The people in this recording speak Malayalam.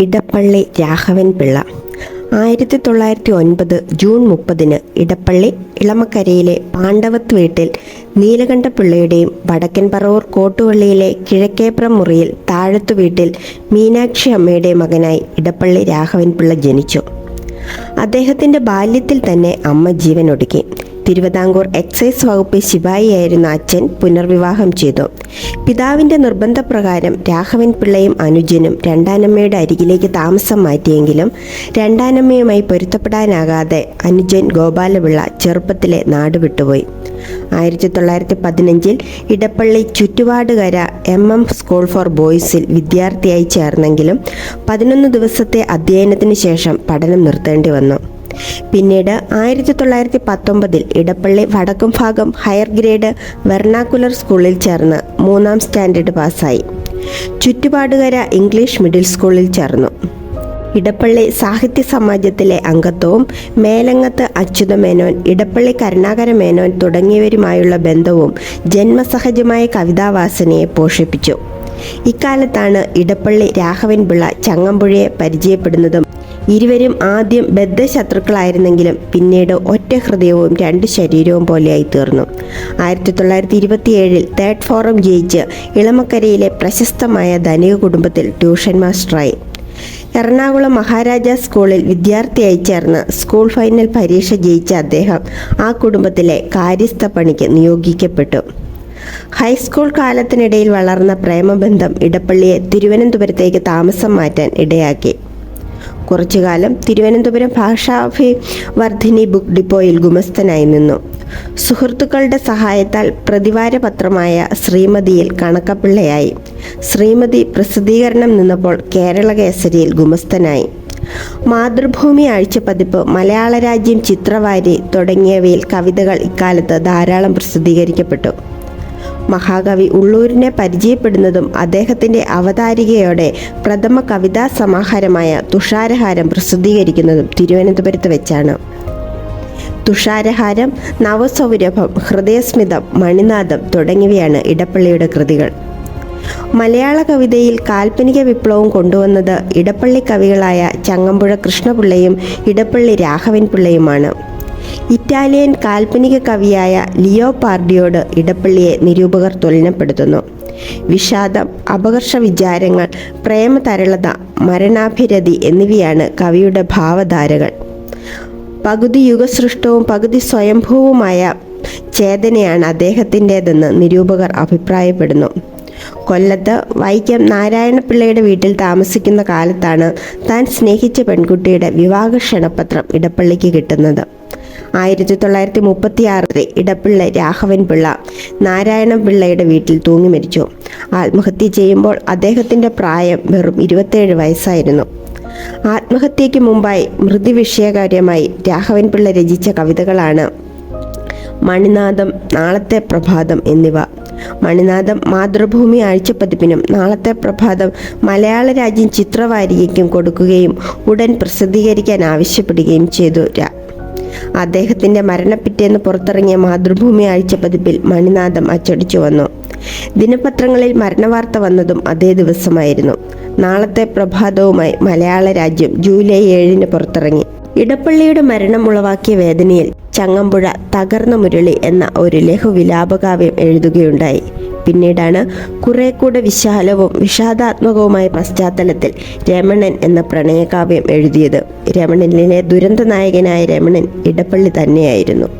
ഇടപ്പള്ളി രാഘവൻ പിള്ള. ആയിരത്തി തൊള്ളായിരത്തി ഒൻപത് ജൂൺ മുപ്പതിന് ഇടപ്പള്ളി ഇളമക്കരയിലെ പാണ്ഡവത്ത് വീട്ടിൽ നീലകണ്ഠ പിള്ളയുടെയും വടക്കൻ പറവൂർ കോട്ടുവള്ളിയിലെ കിഴക്കേപ്രം മുറിയിൽ താഴത്തു വീട്ടിൽ മീനാക്ഷി അമ്മയുടെ മകനായി ഇടപ്പള്ളി രാഘവൻ പിള്ള ജനിച്ചു. അദ്ദേഹത്തിന്റെ ബാല്യത്തിൽ തന്നെ അമ്മ ജീവനൊടുക്കി. തിരുവിതാംകൂർ എക്സൈസ് വകുപ്പ് ശിപായിയായിരുന്ന അച്ഛൻ പുനർവിവാഹം ചെയ്തു. പിതാവിന്റെ നിർബന്ധപ്രകാരം രാഘവൻ പിള്ളയും അനുജനും രണ്ടാനമ്മയുടെ അരികിലേക്ക് താമസം മാറ്റിയെങ്കിലും രണ്ടാനമ്മയുമായി പൊരുത്തപ്പെടാനാകാതെ അനുജൻ ഗോപാലപിള്ള ചെറുപ്പത്തിലെ നാട് വിട്ടുപോയി. ആയിരത്തി തൊള്ളായിരത്തി പതിനഞ്ചിൽ ഇടപ്പള്ളി ചുറ്റുപാടുകര എം എം സ്കൂൾ ഫോർ ബോയ്സിൽ വിദ്യാർത്ഥിയായി ചേർന്നെങ്കിലും പതിനൊന്ന് ദിവസത്തെ അധ്യയനത്തിന് ശേഷം പഠനം നിർത്തേണ്ടി വന്നു. പിന്നീട് ആയിരത്തി തൊള്ളായിരത്തി പത്തൊമ്പതിൽ ഇടപ്പള്ളി വടക്കും ഭാഗം ഹയർ ഗ്രേഡ് വെർണാക്കുലർ സ്കൂളിൽ ചേർന്ന് മൂന്നാം സ്റ്റാൻഡേർഡ് പാസ്സായി. ചുറ്റുപാടുകര ഇംഗ്ലീഷ് മിഡിൽ സ്കൂളിൽ ചേർന്നു. ഇടപ്പള്ളി സാഹിത്യ സമാജത്തിലെ അംഗത്വവും മേലങ്ങത്ത് അച്യുത മേനോൻ ഇടപ്പള്ളി കരുണാകര മേനോൻ തുടങ്ങിയവരുമായുള്ള ബന്ധവും ജന്മസഹജമായ കവിതാവാസനയെ പോഷിപ്പിച്ചു. ഇക്കാലത്താണ് ഇടപ്പള്ളി രാഘവൻപിള്ള ചങ്ങമ്പുഴയെ പരിചയപ്പെടുന്നതും ഇരുവരും ആദ്യം ബദ്ധശത്രുക്കളായിരുന്നെങ്കിലും പിന്നീട് ഒറ്റ ഹൃദയവും രണ്ട് ശരീരവും പോലെയായി തീർന്നു. ആയിരത്തി തൊള്ളായിരത്തി ഇരുപത്തിയേഴിൽ തേർഡ് ഫോറം ജയിച്ച് ഇളമക്കരയിലെ പ്രശസ്തമായ ധനിക കുടുംബത്തിൽ ട്യൂഷൻ മാസ്റ്ററായി. എറണാകുളം മഹാരാജാ സ്കൂളിൽ വിദ്യാർത്ഥിയായി ചേർന്ന് സ്കൂൾ ഫൈനൽ പരീക്ഷ ജയിച്ച അദ്ദേഹം ആ കുടുംബത്തിലെ കാര്യസ്ഥ പണിക്ക് നിയോഗിക്കപ്പെട്ടു. ഹൈസ്കൂൾ കാലത്തിനിടയിൽ വളർന്ന പ്രേമബന്ധം ഇടപ്പള്ളിയെ തിരുവനന്തപുരത്തേക്ക് താമസം മാറ്റാൻ ഇടയാക്കി. കുറച്ചുകാലം തിരുവനന്തപുരം ഭാഷാഭിവർദ്ധിനി ബുക്ക് ഡിപ്പോയിൽ ഗുമസ്തനായി നിന്നു. സുഹൃത്തുക്കളുടെ സഹായത്താൽ പ്രതിവാര പത്രമായ ശ്രീമതിയിൽ കണക്കപ്പിള്ളയായി. ശ്രീമതി പ്രസിദ്ധീകരണം നിന്നപ്പോൾ കേരള കേസരിയിൽ ഗുമസ്തനായി. മാതൃഭൂമി ആഴ്ചപ്പതിപ്പ് മലയാള രാജ്യം ചിത്രവാരി തുടങ്ങിയവയിൽ കവിതകൾ ഇക്കാലത്ത് ധാരാളം പ്രസിദ്ധീകരിക്കപ്പെട്ടു. മഹാകവി ഉള്ളൂരിനെ പരിചയപ്പെടുന്നതും അദ്ദേഹത്തിന്റെ അവതാരികയോടെ പ്രഥമ കവിതാ സമാഹാരമായ തുഷാരഹാരം പ്രസിദ്ധീകരിക്കുന്നതും തിരുവനന്തപുരത്ത് വെച്ചാണ്. തുഷാരഹാരം നവസൗരഭം ഹൃദയസ്മിതം മണിനാഥം തുടങ്ങിയവയാണ് ഇടപ്പള്ളിയുടെ കൃതികൾ. മലയാള കവിതയിൽ കാൽപ്പനിക വിപ്ലവം കൊണ്ടുവന്നത് ഇടപ്പള്ളി കവികളായ ചങ്ങമ്പുഴ കൃഷ്ണപിള്ളയും ഇടപ്പള്ളി രാഘവൻ പിള്ളയുമാണ്. ഇറ്റാലിയൻ കാൽപ്പനിക കവിയായ ലിയോ പാർഡിയോട് ഇടപ്പള്ളിയെ നിരൂപകർ തുലനപ്പെടുത്തുന്നു. വിഷാദം അപകർഷ വിചാരങ്ങൾ പ്രേമതരളത മരണാഭിരതി എന്നിവയാണ് കവിയുടെ ഭാവധാരകൾ. പകുതി യുഗസൃഷ്ടവും പകുതി സ്വയംഭൂവുമായ ചേതനയാണ് അദ്ദേഹത്തിന്റെതെന്ന് നിരൂപകർ അഭിപ്രായപ്പെടുന്നു. കൊല്ലത്ത് വൈക്കം നാരായണപിള്ളയുടെ വീട്ടിൽ താമസിക്കുന്ന കാലത്താണ് താൻ സ്നേഹിച്ച പെൺകുട്ടിയുടെ വിവാഹ ക്ഷണപത്രം ഇടപ്പള്ളിക്ക് കിട്ടുന്നത്. ആയിരത്തി തൊള്ളായിരത്തി മുപ്പത്തി ആറിലെ ഇടപ്പിള്ള രാഘവൻ പിള്ള നാരായണ പിള്ളയുടെ വീട്ടിൽ തൂങ്ങി മരിച്ചു. ആത്മഹത്യ ചെയ്യുമ്പോൾ അദ്ദേഹത്തിന്റെ പ്രായം വെറും ഇരുപത്തേഴ് വയസ്സായിരുന്നു. ആത്മഹത്യയ്ക്ക് മുമ്പായി മൃദുവിഷയകാര്യമായി രാഘവൻ പിള്ള രചിച്ച കവിതകളാണ് മണിനാഥം നാളത്തെ പ്രഭാതം എന്നിവ. മണിനാഥം മാതൃഭൂമി ആഴ്ചപ്പതിപ്പിനും നാളത്തെ പ്രഭാതം മലയാള രാജ്യം ചിത്രവാരികയ്ക്കും കൊടുക്കുകയും ഉടൻ പ്രസിദ്ധീകരിക്കാൻ ആവശ്യപ്പെടുകയും ചെയ്തു അദ്ദേഹത്തിന്റെ മരണപ്പിറ്റേന്ന് പുറത്തിറങ്ങിയ മാതൃഭൂമി ആഴ്ചപ്പതിപ്പിൽ മണിനാഥം അച്ചടിച്ചു വന്നു. ദിനപത്രങ്ങളിൽ മരണവാർത്ത വന്നതും അതേ ദിവസമായിരുന്നു. നാളത്തെ പ്രഭാതവുമായി മലയാള രാജ്യം ജൂലൈ ഏഴിന് പുറത്തിറങ്ങി. ഇടപ്പള്ളിയുടെ മരണം ഉളവാക്കിയ വേദനയിൽ ചങ്ങമ്പുഴ തകർന്ന മുരളി എന്ന ഒരു ലഘുവിലാപകാവ്യം എഴുതുകയുണ്ടായി. പിന്നീടാണ് കുറെ കൂടെ വിശാലവും വിഷാദാത്മകവുമായ പശ്ചാത്തലത്തിൽ രമണൻ എന്ന പ്രണയകാവ്യം എഴുതിയത്. രമണനിലെ ദുരന്ത നായകനായ രമണൻ ഇടപ്പള്ളി തന്നെയായിരുന്നു.